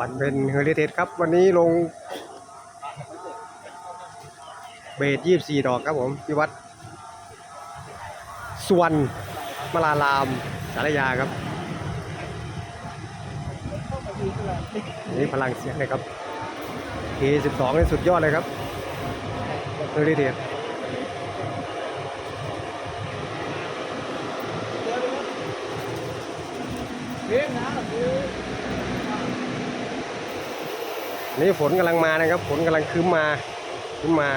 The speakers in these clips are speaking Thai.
วันเป็นเฮอริเทจครับ วันนี้ลง เบสยี่สี่ดอกครับผมที่วัดสวนมลารามสารยาครับ นี่พลังเสียงเลยครับ K12 นี่สุดยอดเลยครับเฮอริเทจนี่ นี่ฝนกำลังมานะครับ ฝนกำลังคืมมาคืมมา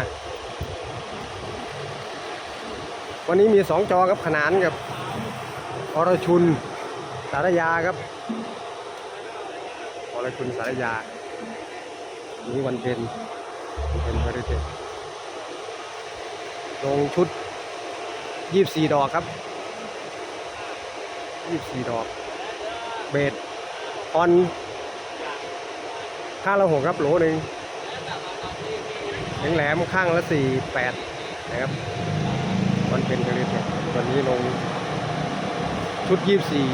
วันนี้มีสองจอครับขนานกับอรชุน สารยาครับอรชุนสารยา นี่วันเพ็ญเป็นบริเทลงชุดยี่สี่ดอกครับยี่สี่ดอก เบสออน ข้างละหกครับโหลหนึ่งแหลมๆข้างละสี่แปดนะครับวันเป็นเทเลสเนี่ยวันนี้ลงชุดยี่สี่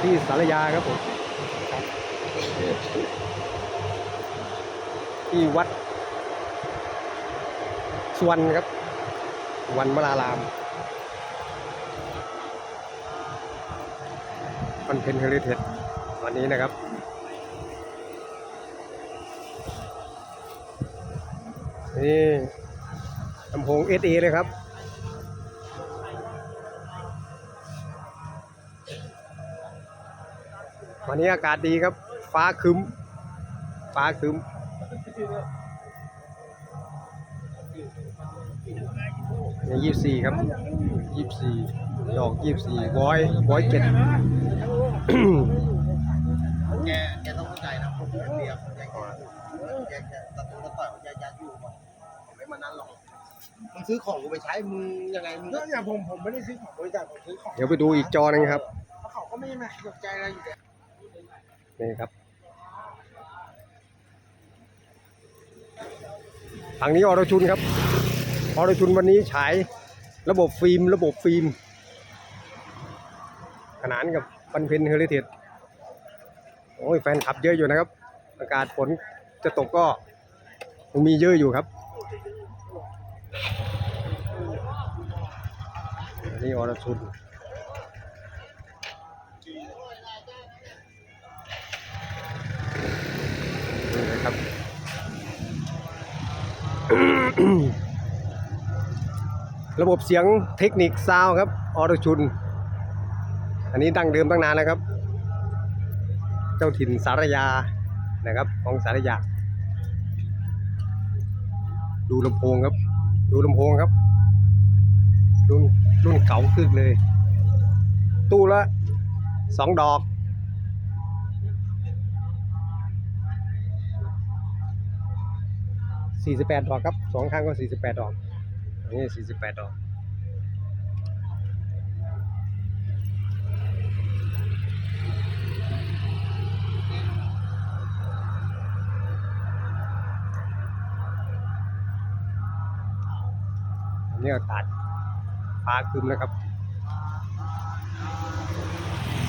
ที่สารยาครับผมที่วัดสวนครับ วันมลารามวันเป็นเฮลิเทจวันนี้นะครับ นี่ลำโพงเอสเอเลยครับ วันนี้อากาศดีครับ ฟ้าคึ้ม ฟ้าคึ้มนี่ยี่สี่ครับยี่สี่ดอกยี่สี่บอยบอยเจ็ดแกแกต้องเข้าใจนะผมเรียบแกแกแกตะตุกตะต่อยแกยัดอยู่หมด ไม่มานั่นหรอกมึงซื้อของกูไปใช้มึงยังไงมึงก็อย่างผมผมไม่ได้ซื้อของบริษัทผมซื้อของเดี๋ยวไปดูอีกจอหนึงครับเพราะเขาก็ไม่มาสนใจอะไรอยู่แล้วนี่ครับทางนี้อรชุนครับอรชุนวันนี้ฉายระบบฟิล์ม ระบบฟิล์ม ขนานกับปันเพนเฮลิเทจโอ้ยแฟนขับเยอะอยู่นะครับ อากาศฝนจะตกก็มีเยอะอยู่ครับอั นนี่อรชุนนี่นะครับระบบเสียงเทคนิคซาวครับออโตชุน อันนี้ดั้งเดิมตั้งนานแล้วครับ เจ้าถิ่นสารยานะครับของสารยา ดูลำโพงครับ ดูลำโพงครับ รุ่นรุ่นเก่าคึกเลย ตู้ละสองดอก 48 ดอกครับสองข้างก็ 48 ดอกอันนี้48 ดอก นนี้อากาศฟ้าคึมนะครับ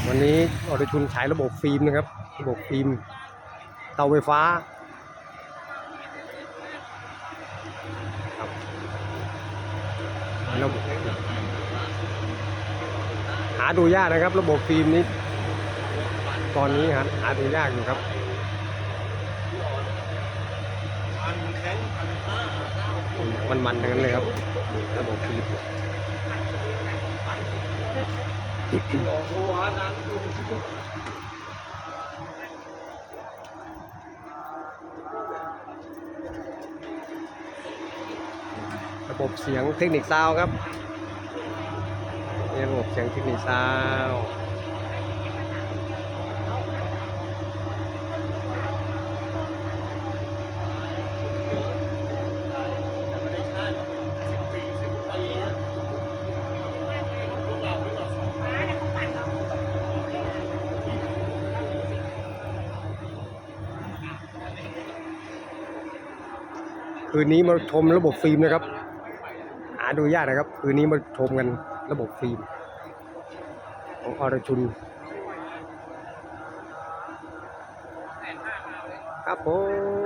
วันนี้อรชุนใช้ระบบฟิล์มนะครับ ระบบฟิล์มเตาไฟฟ้าระบบหาดูยากนะครับ ระบบฟิล์มนี้ ตอนนี้หาหาดูยากอยู่ครับมัน มันๆทั้งนั้นเลยครับระบบฟิล์มระบบเสียงเทคนิคซาวครับระบบเสียงเทคนิคซาว คืนนี้มาชมระบบฟิล์มนะครับหาดูยากนะครับ คืนนี้มาชมกันระบบฟิล์ม ของอรชุนครับผม